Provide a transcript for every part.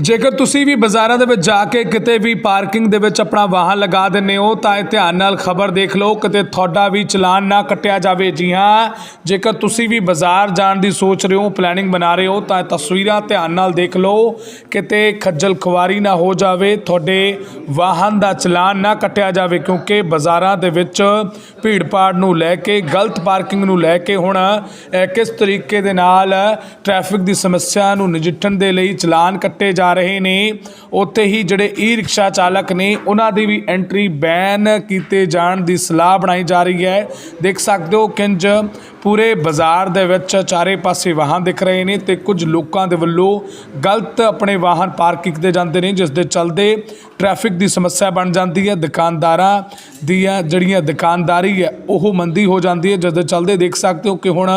ਜੇਕਰ ਤੁਸੀਂ ਵੀ ਬਾਜ਼ਾਰਾਂ ਦੇ ਵਿੱਚ ਜਾ ਕੇ ਕਿਤੇ ਵੀ ਪਾਰਕਿੰਗ ਦੇ ਵਿੱਚ ਆਪਣਾ ਵਾਹਨ ਲਗਾ ਦਿੰਦੇ ਹੋ, ਤਾਂ ਇਹ ਧਿਆਨ ਨਾਲ ਖਬਰ ਦੇਖ ਲਓ, ਕਿਤੇ ਤੁਹਾਡਾ ਵੀ ਚਲਾਨ ਨਾ ਕੱਟਿਆ ਜਾਵੇ। ਜੀ ਹਾਂ, ਜੇਕਰ ਤੁਸੀਂ ਵੀ ਬਾਜ਼ਾਰ ਜਾਣ ਦੀ ਸੋਚ ਰਹੇ ਹੋ ਪਲੈਨਿੰਗ ਬਣਾ ਰਹੇ ਹੋ, ਤਾਂ ਇਹ ਤਸਵੀਰਾਂ ਧਿਆਨ ਨਾਲ ਦੇਖ ਲਓ, ਕਿਤੇ ਖੱਜਲ ਖੁਆਰੀ ਨਾ ਹੋ ਜਾਵੇ, ਤੁਹਾਡੇ ਵਾਹਨ ਦਾ ਚਲਾਨ ਨਾ ਕੱਟਿਆ ਜਾਵੇ, ਕਿਉਂਕਿ ਬਾਜ਼ਾਰਾਂ ਦੇ ਵਿੱਚ ਭੀੜ ਭਾੜ ਨੂੰ ਲੈ ਕੇ, ਗਲਤ ਪਾਰਕਿੰਗ ਨੂੰ ਲੈ ਕੇ ਹੁਣ ਕਿਸ ਤਰੀਕੇ ਦੇ ਨਾਲ ਟ੍ਰੈਫਿਕ ਦੀ ਸਮੱਸਿਆ ਨੂੰ ਨਜਿੱਠਣ ਦੇ ਲਈ ਚਲਾਨ ਕੱਟੇ ਜਾ ਰਹੇ ਨੇ। ਉੱਥੇ ਹੀ ਜਿਹੜੇ ਈ ਰਿਕਸ਼ਾ ਚਾਲਕ ਨੇ, ਉਹਨਾਂ ਦੀ ਵੀ ਐਂਟਰੀ ਬੈਨ ਕੀਤੇ ਜਾਣ ਦੀ ਸਲਾਹ ਬਣਾਈ ਜਾ ਰਹੀ ਹੈ। ਦੇਖ ਸਕਦੇ ਹੋ, ਕਿੰਜ ਪੂਰੇ ਬਾਜ਼ਾਰ ਦੇ ਵਿੱਚ ਚਾਰੇ ਪਾਸੇ ਵਾਹਨ ਦਿਖ ਰਹੇ ਨੇ ਤੇ ਕੁਝ ਲੋਕਾਂ ਦੇ ਵੱਲੋਂ ਗਲਤ ਆਪਣੇ ਵਾਹਨ ਪਾਰਕ ਕੀਤੇ ਜਾਂਦੇ ਨੇ, ਜਿਸ ਦੇ ਚਲਦੇ ਟ੍ਰੈਫਿਕ ਦੀ ਸਮੱਸਿਆ ਬਣ ਜਾਂਦੀ ਹੈ। ਦੁਕਾਨਦਾਰਾਂ ਦੀਆਂ ਜਿਹੜੀਆਂ ਦੁਕਾਨਦਾਰੀ ਹੈ, ਉਹ ਮੰਦੀ ਹੋ ਜਾਂਦੀ ਹੈ। ਜਿਸ ਦੇ ਚਲਦੇ ਦੇਖ ਸਕਦੇ ਹੋ ਕਿ ਹੁਣ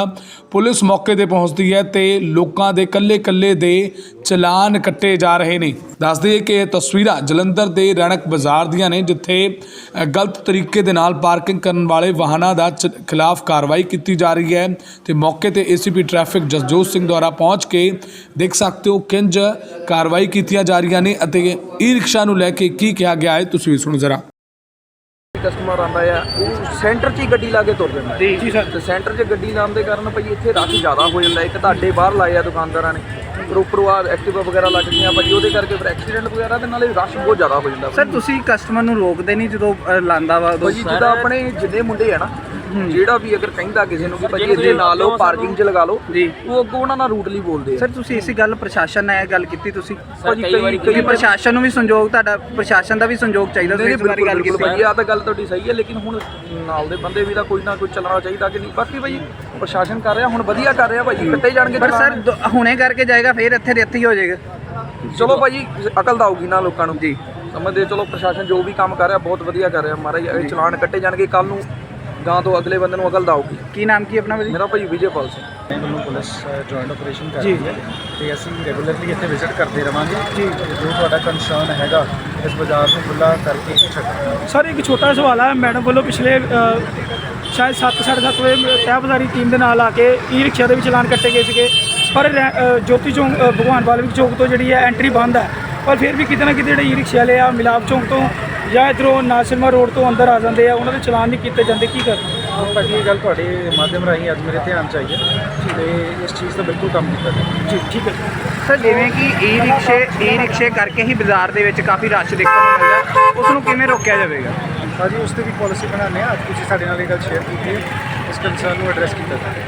ਪੁਲਿਸ ਮੌਕੇ ਤੇ ਪਹੁੰਚਦੀ ਹੈ ਤੇ ਲੋਕਾਂ ਦੇ ਕੱਲੇ ਕੱਲੇ ਦੇ ਚਲਾਨ ਕੱਟੇ ਜਾ ਰਹੇ ਨੇ। ਦੱਸ ਦਈਏ ਕਿ ਇਹ ਤਸਵੀਰਾਂ ਜਲੰਧਰ ਦੇ ਰਣਕ ਬਾਜ਼ਾਰ ਦੀਆਂ ਨੇ ਜਿੱਥੇ ਗਲਤ ਤਰੀਕੇ ਦੇ ਨਾਲ ਪਾਰਕਿੰਗ ਕਰਨ ਵਾਲੇ ਵਾਹਨਾਂ ਦਾ ਚ- ਖਿਲਾਫ ਕਾਰਵਾਈ ਕੀਤੀ ਜਾ ਰਹੀ ਹੈ। ਤੇ ਮੌਕੇ ਤੇ ਏਸੀਪੀ ਟ੍ਰੈਫਿਕ ਜਸਜੋਤ ਸਿੰਘ ਦੁਆਰਾ ਪਹੁੰਚ ਕੇ ਦੇਖ ਸਕਦੇ ਹੋ ਕਿੰਜ ਕਾਰਵਾਈ ਕੀਤੀਆਂ ਜਾ ਰਹੀਆਂ ਨੇ ਅਤੇ ਈ ਰਿਕਸ਼ਾ ਨੂੰ ਲੈ ਕੇ ਕੀ ਕਿਹਾ ਗਿਆ ਹੈ। ਤੁਸੀਂ ਵੀ ਸੁਣੋ ਜ਼ਰਾ। ਕਸਟਮਰ ਆਂਦਾ ਆ ਉਹ ਸੈਂਟਰ 'ਚ ਹੀ ਗੱਡੀ ਲਾ ਕੇ ਤੁਰ ਜਾਂਦਾ। ਜੀ ਸਰ। ਤੇ ਸੈਂਟਰ 'ਚ ਗੱਡੀ ਲਾਉਣ ਦੇ ਕਾਰਨ ਭਾਈ ਇੱਥੇ ਰਸ਼ ਜ਼ਿਆਦਾ ਹੋ ਜਾਂਦਾ। ਇੱਕ ਤੁਹਾਡੇ ਬਾਹਰ ਲਾਏ ਆ ਦੁਕਾਨਦਾਰਾਂ ਨੇ। ਫਿਰ ਉੱਪਰੋਂ ਆ ਐਕਟਿਵਾ ਵਗੈਰਾ ਲੱਗ ਗਈਆਂ ਭਾਈ ਉਹਦੇ ਕਰਕੇ ਫਿਰ ਐਕਸੀਡੈਂਟ ਵਗੈਰਾ ਦੇ ਨਾਲੇ ਰਸ਼ ਬਹੁਤ ਜ਼ਿਆਦਾ ਹੋ ਜਾਂਦਾ ਸਰ ਤੁਸੀਂ ਕਸਟਮਰ ਨੂੰ ਰੋਕਦੇ ਨਹੀਂ ਜਦੋਂ ਅ, ਲਾਂਦਾ ਵਾ ਉਦੋਂ? ਭਾਜੀ ਜਿੱਦਾਂ ਆਪਣੇ ਜਿੰਨੇ ਮੁੰਡੇ ਆ ਨਾ ਜਿਹੜਾ ਵੀ ਅਗਰ ਕਹਿੰਦਾ ਕਿਸੇ ਨੂੰ ਕਿ ਭਾਜੀ ਇੱਥੇ ਨਾ ਲਓ ਪਾਰਕਿੰਗ 'ਚ ਲਗਾ ਲਓ ਉਹ ਅੱਗੋਂ ਉਹਨਾਂ ਨਾਲ ਰੂਟਲੀ ਬੋਲਦੇ ਆ। ਸਰ ਤੁਸੀਂ ਇਸੇ ਗੱਲ ਪ੍ਰਸ਼ਾਸਨ ਨਾਲ ਇਹ ਗੱਲ ਕੀਤੀ ਤੁਸੀਂ? ਭਾਜੀ ਕਈ ਕਿਉਂਕਿ ਪ੍ਰਸ਼ਾਸਨ ਨੂੰ ਵੀ ਸੰਯੋਗ ਤੁਹਾਡਾ ਪ੍ਰਸ਼ਾਸਨ ਦਾ ਵੀ ਸੰਯੋਗ ਚਾਹੀਦਾ ਤੁਸੀਂ ਇਸ ਬਾਰੇ ਗੱਲ ਕੀਤੀ। ਭਾਜੀ ਆ ਤਾਂ ਗੱਲ ਤੁਹਾਡੀ ਸਹੀ ਹੈ ਲੇਕਿਨ ਹੁਣ ਨਾਲ ਦੇ ਬੰਦੇ ਵੀ ਤਾਂ ਕੋਈ ਨਾ ਕੋਈ ਚੱਲਣਾ ਚਾਹੀਦਾ ਕਿ ਨਹੀਂ। ਬਾਕੀ ਭਾਜੀ ਪ੍ਰਸ਼ਾਸਨ ਕਰ ਰਿਹਾ ਹੁਣ ਵਧੀਆ ਕਰ ਰਿਹਾ ਭਾਜੀ ਕੱਟੇ ਜਾਣਗੇ ਪਰ ਸਰ ਹੁਣੇ ਕਰਕੇ ਜਾਏਗਾ ਫਿਰ ਇੱਥੇ ਦੇ ਹੀ ਹੋ ਜਾਏਗਾ। ਚਲੋ ਭਾਜੀ ਅਕਲ ਤਾਂ ਆਊਗੀ ਨਾ ਲੋਕਾਂ ਨੂੰ। ਜੀ। ਸਮਝਦੇ ਚਲੋ ਪ੍ਰਸ਼ਾਸਨ ਜੋ ਵੀ ਕੰਮ ਕਰ ਰਿਹਾ ਬਹੁਤ ਵਧੀਆ ਕਰ ਰਿਹਾ। ਮਹਾਰਾਜ ਇਹ ਚਲਾਨ ਕੱਟੇ ਜਾਣਗੇ ਕੱਲ ਨੂੰ ਗਾਂ ਤੋਂ ਅਗਲੇ ਬੰਦੇ ਨੂੰ ਅਕਲ ਆਊਗੀ ਕੀ ਨਾਮ ਕੀ ਆਪਣਾ ਮੇਰਾ ਭਾਈ ਵਿਜੇ ਪਾਲ ਸਿੰਘ। ਮੈਨੂੰ ਪੁਲਿਸ ਜੁਆਇੰਟ ਆਪਰੇਸ਼ਨ ਕਰ ਰਹੀ ਹੈ ਤੇ ਅਸੀਂ ਰੈਗੂਲਰਲੀ ਇੱਥੇ ਵਿਜ਼ਿਟ ਕਰਦੇ ਰਵਾਂਗੇ। ਜੀ। ਜੋ ਤੁਹਾਡਾ ਕੰਸਰਨ ਹੈਗਾ ਇਸ ਬਾਜ਼ਾਰ ਨੂੰ ਖੁੱਲਾ ਕਰਕੇ ਛੱਡਣਾ ਸਰ ਇੱਕ ਛੋਟਾ ਸਵਾਲ ਹੈ ਮੈਡਮ ਵੱਲੋਂ ਪਿਛਲੇ ਸ਼ਾਇਦ 7:30 ਵਜੇ ਤਹਿਬਜ਼ਾਰੀ ਟੀਮ ਦੇ ਨਾਲ ਆ ਕੇ ਈ ਰਿਕਸ਼ਾ ਦੇ ਵੀ ਚਲਾਨ ਕੱਟੇ ਗਏ ਸੀਗੇ। ਪਰ ਜੋਤੀ ਚੌਂਕ ਭਗਵਾਨ ਵਾਲਮੀਕ ਚੌਂਕ ਤੋਂ ਜਿਹੜੀ ਹੈ ਐਂਟਰੀ ਬੰਦ ਹੈ। ਪਰ ਫਿਰ ਵੀ ਕਿਤੇ ਨਾ ਕਿਤੇ ਜਿਹੜੇ ਈ ਰਿਕਸ਼ਾ ਵਾਲੇ ਆ ਮਿਲਾਪ ਚੌਂਕ ਤੋਂ ਜਾਂ ਇੱਧਰੋਂ ਨਾਸਿਰਮਾ ਰੋਡ ਤੋਂ ਅੰਦਰ ਆ ਜਾਂਦੇ ਆ ਉਹਨਾਂ ਦੇ ਚਲਾਨ ਨਹੀਂ ਕੀਤੇ ਜਾਂਦੇ ਕੀ ਕਰਨਾ ਭਾਜੀ ਇਹ ਗੱਲ ਤੁਹਾਡੇ ਮਾਧਿਅਮ ਰਾਹੀਂ ਅੱਜ ਮੇਰੇ ਧਿਆਨ ਚ ਆਈ ਹੈ ਤੇ ਇਸ ਚੀਜ਼ ਦਾ ਬਿਲਕੁਲ ਕੰਮ ਕੀਤਾ ਜਾਵੇ ਜੀ ਠੀਕ ਹੈ। ਸਰ ਜਿਵੇਂ ਕਿ ਈ ਰਿਕਸ਼ੇ ਈ ਰਿਕਸ਼ੇ ਕਰਕੇ ਹੀ ਬਾਜ਼ਾਰ ਦੇ ਵਿੱਚ ਕਾਫੀ ਰਸ਼ ਦੇਖਣ ਨੂੰ ਮਿਲਦਾ ਉਸ ਨੂੰ ਕਿਵੇਂ ਰੋਕਿਆ ਜਾਵੇਗਾ? ਭਾਜੀ ਉਸ ਤੇ ਵੀ ਪਾਲਿਸੀ ਬਣਾਉਂਦੇ ਆ ਅੱਜ ਤੁਸੀਂ ਸਾਡੇ ਨਾਲ ਇਹ ਗੱਲ ਸ਼ੇਅਰ ਕੀਤੀ ਹੈ। ਇਸ ਕੰਸਰਨ ਨੂੰ ਐਡਰੈਸ ਕੀਤਾ ਜਾਵੇ।